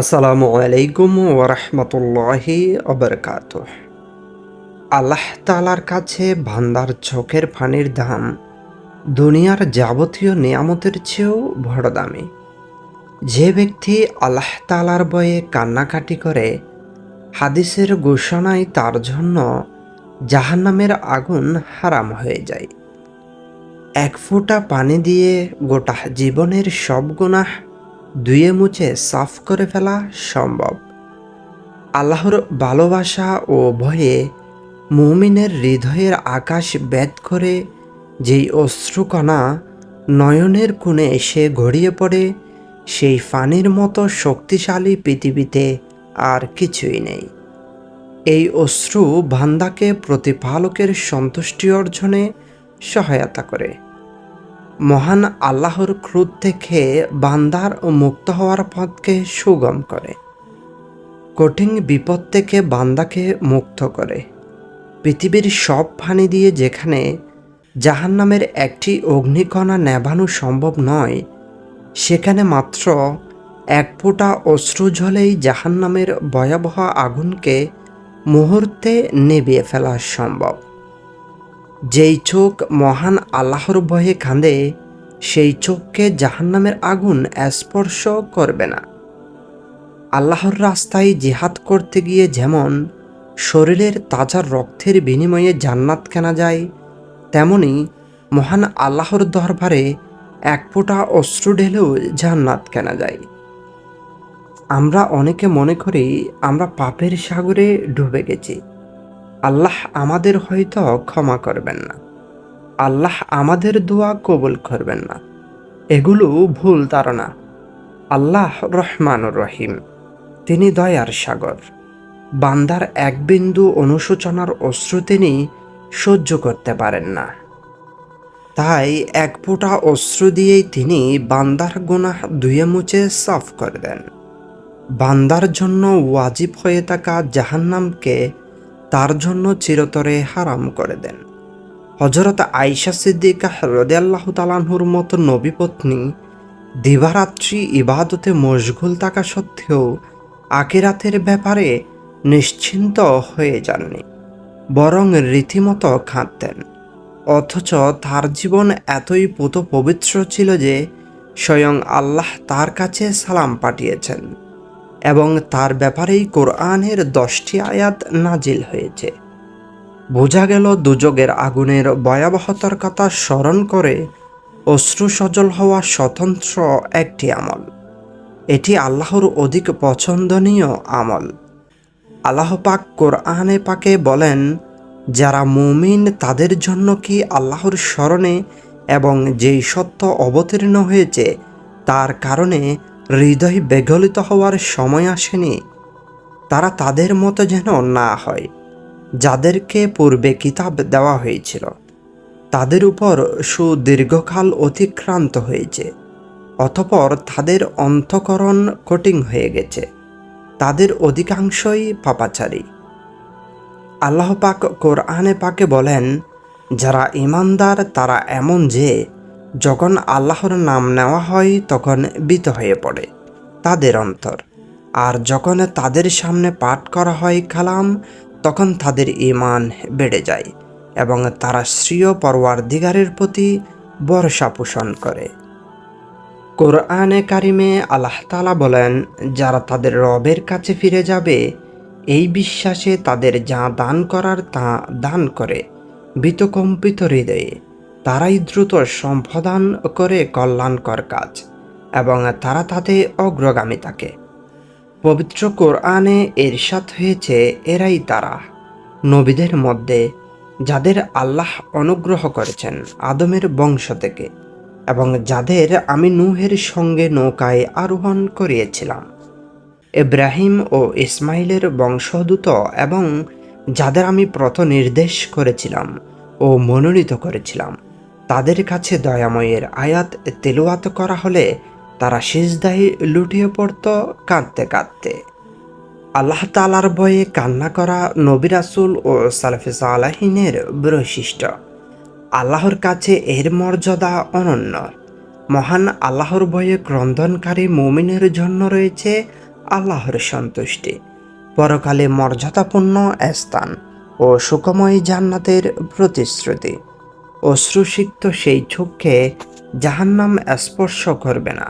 আসসালামু আলাইকুম ওরহমতুল্লাহি অবরকাত আল্লাহ তালার কাছে ভান্দার চোখের ফানির দাম দুনিয়ার যাবতীয় নিয়ামতের চেয়েও বড় দামি। যে ব্যক্তি আল্লাহ তালার বয়ে কান্নাকাটি করে, হাদিসের ঘোষণায় তার জন্য জাহান্নামের আগুন হারাম হয়ে যায়। এক ফোঁটা পানি দিয়ে গোটা জীবনের সব গুনাহ ধুয়ে মুছে সাফ করে ফেলা সম্ভব। আল্লাহর ভালোবাসা ও ভয়ে মুমিনের হৃদয়ের আকাশ বেদ করে যেই অশ্রুকণা নয়নের কোণে এসে গড়িয়ে পড়ে, সেই ফানির মতো শক্তিশালী পৃথিবীতে আর কিছুই নেই। এই অশ্রু বান্দাকে প্রতিপালকের সন্তুষ্টি অর্জনে সহায়তা করে। মহান আল্লাহর ক্রোধ থেকে বান্দার মুক্ত হওয়ার পথকে সুগম করে। কঠিন বিপদ থেকে বান্দাকে মুক্ত করে। পৃথিবীর সব পানি দিয়ে যেখানে জাহান্নামের একটি অগ্নিকণা নেভানো সম্ভব নয়, সেখানে মাত্র এক ফোঁটা অশ্রু ঝলেই জাহান্নামের ভয়াবহ আগুনকে মুহূর্তে নেবিয়ে ফেলা সম্ভব। যেই চোখ মহান আল্লাহর ভয়ে কাঁদে, সেই চোখকে জাহান্নামের আগুন স্পর্শ করবে না। আল্লাহর রাস্তায় জিহাদ করতে গিয়ে যেমন শরীরের তাজা রক্তের বিনিময়ে জান্নাত কেনা যায়, তেমনি মহান আল্লাহর দরবারে এক ফোঁটা অশ্রু ঢেলেও জান্নাত কেনা যায়। আমরা অনেকে মনে করি আমরা পাপের সাগরে ডুবে গেছি। আল্লাহ আমাদের হয়তো ক্ষমা করবেন না। আল্লাহ আমাদের দোয়া কবুল করবেন না। এগুলো ভুল ধারণা। আল্লাহ রহমানুর রহিম। তিনি দয়ার সাগর। বান্দার এক বিন্দু অনুশোচনার অশ্রু তিনি সহ্য করতে পারেন না। তাই এক ফোঁটা অশ্রু দিয়েই তিনি বান্দার গুনাহ ধুয়ে মুছে সাফ করে দেন। বান্দার জন্য ওয়াজিব হয়ে থাকা জাহান্নামকে তার জন্য চিরতরে হারাম করে দেন। হজরত আইসা সিদ্দিকা হরদে আল্লাহ তালাহুর মতো নবী পত্নী দিবারাত্রি ইবাদতে মশগুল থাকা সত্ত্বেও আকিরাতের ব্যাপারে নিশ্চিন্ত হয়ে যাননি, বরং রীতিমতো খাঁদতেন অথচ তার জীবন এতই পুত পবিত্র ছিল যে স্বয়ং আল্লাহ তার কাছে সালাম পাঠিয়েছেন। এবং তার ব্যাপারেই কোরআনের দশটি আয়াত নাজিল হয়েছে। বোঝা গেল দুযোগের আগুনের ভয়াবহতার কথা স্মরণ করে অশ্রু সজল হওয়া স্বতন্ত্র একটি আমল। এটি আল্লাহর অধিক পছন্দনীয় আমল। আল্লাহ পাক কোরআনে পাকে বলেন, যারা মুমিন তাদের জন্য কি আল্লাহর স্মরণে এবং যেই সত্য অবতীর্ণ হয়েছে, তার কারণে হৃদয় বেগলিত হওয়ার সময় আসেনি। তারা তাদের মতো যেন না হয়, যাদেরকে পূর্বে কিতাব দেওয়া হয়েছিল। তাদের উপর সুদীর্ঘকাল অতিক্রান্ত হয়েছে, অতপর তাদের অন্তকরণ কঠিন হয়ে গেছে। তাদের অধিকাংশই পাপাচারী। আল্লাহ পাক কোরআনে পাকে বলেন, যারা ইমানদার তারা এমন যে যখন আল্লাহর নাম নেওয়া হয়, তখন বিত হয়ে পড়ে তাদের অন্তর। আর যখন তাদের সামনে পাঠ করা হয় কালাম, তখন তাদের ইমান বেড়ে যায় এবং তারা শ্রীয় পরওয়ার দিগারের প্রতি ভরসা পোষণ করে। কোরআনে কারিমে আল্লাহ তালা বলেন, যারা তাদের রবের কাছে ফিরে যাবে, এই বিশ্বাসে তাদের যা দান করার তা দান করে বিতকম্পিত হৃদয়ে। তারাই দ্রুত সম্পাদন করে কল্যাণকর কাজ এবং তারা তাতে অগ্রগামী থাকে। পবিত্র কোরআনে এরশাদ হয়েছে, এরাই তারা। নবীদের মধ্যে যাদের আল্লাহ অনুগ্রহ করেছেন আদমের বংশ থেকে এবং যাদের আমি নুহের সঙ্গে নৌকায় আরোহণ করিয়েছিলাম। ইব্রাহিম ও ইসমাইলের বংশদূত এবং যাদের আমি প্রথ নির্দেশ করেছিলাম ও মনোনীত করেছিলাম তাদের কাছে দয়াময়ের আয়াত তেলোয়াত করা হলে তারা সিজদায় লুটিয়ে পড়ত কাঁদতে কাঁদতে। আল্লাহ তালার বয়ে কান্না করা নবিরাসুল ও সালফিস আলাহিনের বৈশিষ্ট্য। আল্লাহর কাছে এর মর্যাদা অনন্য। মহান আল্লাহর বয়ে ক্রন্দনকারী মুমিনের জন্য রয়েছে আল্লাহর সন্তুষ্টি। পরকালে মর্যাদাপূর্ণ স্থান ও সুখময় জান্নাতের প্রতিশ্রুতি। অশ্রুসিক্ত সেই চোখকে জাহান্নাম স্পর্শ করবে না।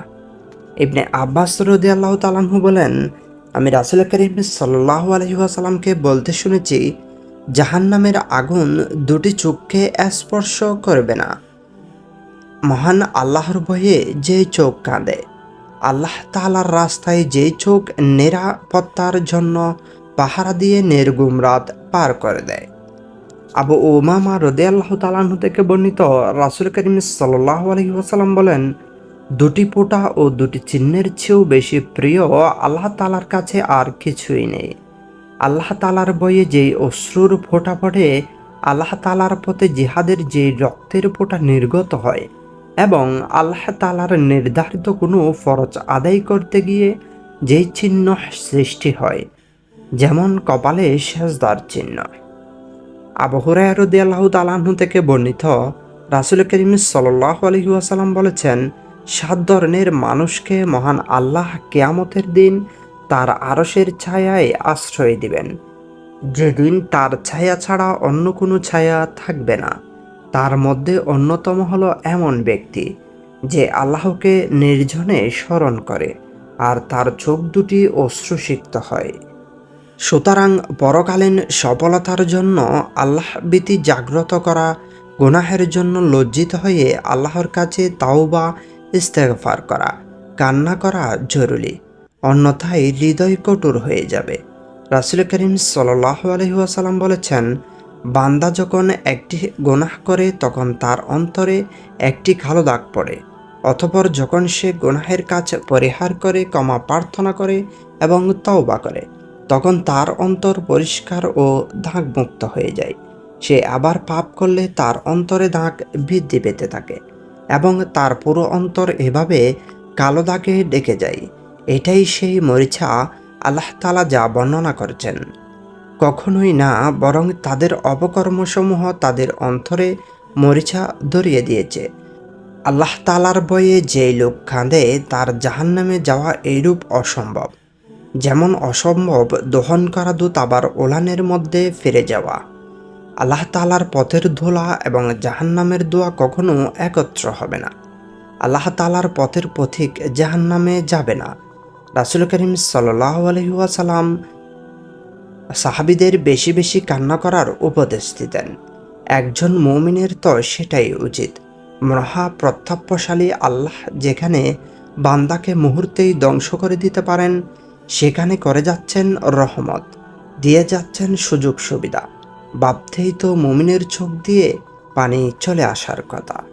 ইবনে আব্বাস রদি আল্লাহ তালাহু বলেন, আমি রাসুল করিম সাল্লাহ আলহিহাসাল্লামকে বলতে শুনেছি, জাহান্নামের আগুন দুটি চোখকে স্পর্শ করবে না। মহান আল্লাহর ভয়ে যে চোখ কাঁদে, আল্লাহ তালার রাস্তায় যে চোখ নিরাপত্তার জন্য পাহারা দিয়ে নির্গুম রাত পার করে দেয়। আবু ওমামা রদে আল্লাহ তালাহু থেকে বর্ণিত রাসুল করিম সাল্লাহ আলহি ওসালাম বলেন, দুটি পোটা ও দুটি চিহ্নের চেয়েও বেশি প্রিয় আল্লাহ তালার কাছে আর কিছুই নেই। আল্লাহ তালার বইয়ে যেই অশ্রুর ফোঁটা পড়ে, আল্লাহ তালার পথে জিহাদের যে রক্তের ফোঁটা নির্গত হয় এবং আল্লাহ তালার নির্ধারিত কোনো ফরজ আদায় করতে গিয়ে যেই চিহ্ন সৃষ্টি হয়, যেমন কপালে সেজদার চিহ্ন। আবহরায়রদি আল্লাহ তালাহু থেকে বর্ণিত, রাসুল করিম সাল্লাহ আলহি আসালাম বলেছেন, সাত ধরনের মানুষকে মহান আল্লাহ কেয়ামতের দিন তার আরসের ছায়ায় আশ্রয় দিবেন। যেদিন তার ছায়া ছাড়া অন্য কোনো ছায়া থাকবে না। তার মধ্যে অন্যতম হলো এমন ব্যক্তি, যে আল্লাহকে নির্জনে স্মরণ করে, আর তার চোখ দুটি অশ্রুসিক্ত হয়। সুতরাং পরকালীন সফলতার জন্য আল্লাহ ভীতি জাগ্রত করা, গুনাহের জন্য লজ্জিত হয়ে আল্লাহর কাছে তাওবা, ইস্তেগফার করা, কান্না করা জরুরি, অন্যথায় হৃদয় কঠোর হয়ে যাবে। রাসুল করিম সাল্লাহ আলহিহাসাল্লাম বলেছেন, বান্দা যখন একটি গোনাহ করে, তখন তার অন্তরে একটি কালো দাগ পড়ে, অতপর যখন সে গুনাহের কাজ পরিহার করে, ক্ষমা প্রার্থনা করে এবং তওবা করে। তখন তার অন্তর পরিষ্কার ও দাগমুক্ত হয়ে যায়। সে আবার পাপ করলে তার অন্তরে দাগ বৃদ্ধি পেতে থাকে এবং তার পুরো অন্তর এভাবে কালো দাগে ডেকে যায়। এটাই সেই মরিচা আল্লাহ তালা যা বর্ণনা করেছেন। কখনোই না, বরং তাদের অপকর্মসমূহ তাদের অন্তরে মরিচা ধরিয়ে দিয়েছে। আল্লাহ তালার বয়ে যেই লোক কাঁদে, তার জাহান্নামে যাওয়া এইরূপ অসম্ভব। যেমন অসম্ভব দহন করা দুধ আবার ওলানের মধ্যে ফিরে যাওয়া। আল্লাহ তালার পথের ধোলা এবং জাহান্নামের দোয়া কখনো একত্র হবে না। আল্লাহ তালার পথের পথিক জাহান্নামে যাবে না। রাসুল করিম সাল্লাহ আলহিহাসাল্লাম সাহাবিদের বেশি বেশি কান্না করার উপদেশ দিতেন। একজন মৌমিনের তো সেটাই উচিত। মহা প্রত্যাপ্যশালী আল্লাহ যেখানে বান্দাকে মুহূর্তেই ধ্বংস করে দিতে পারেন সেখানে করে যাচ্ছেন রহমত, দিয়ে যাচ্ছেন সুযোগ সুবিধা। ভাবতেই তো মমিনের চোখ দিয়ে পানি চলে আসার কথা।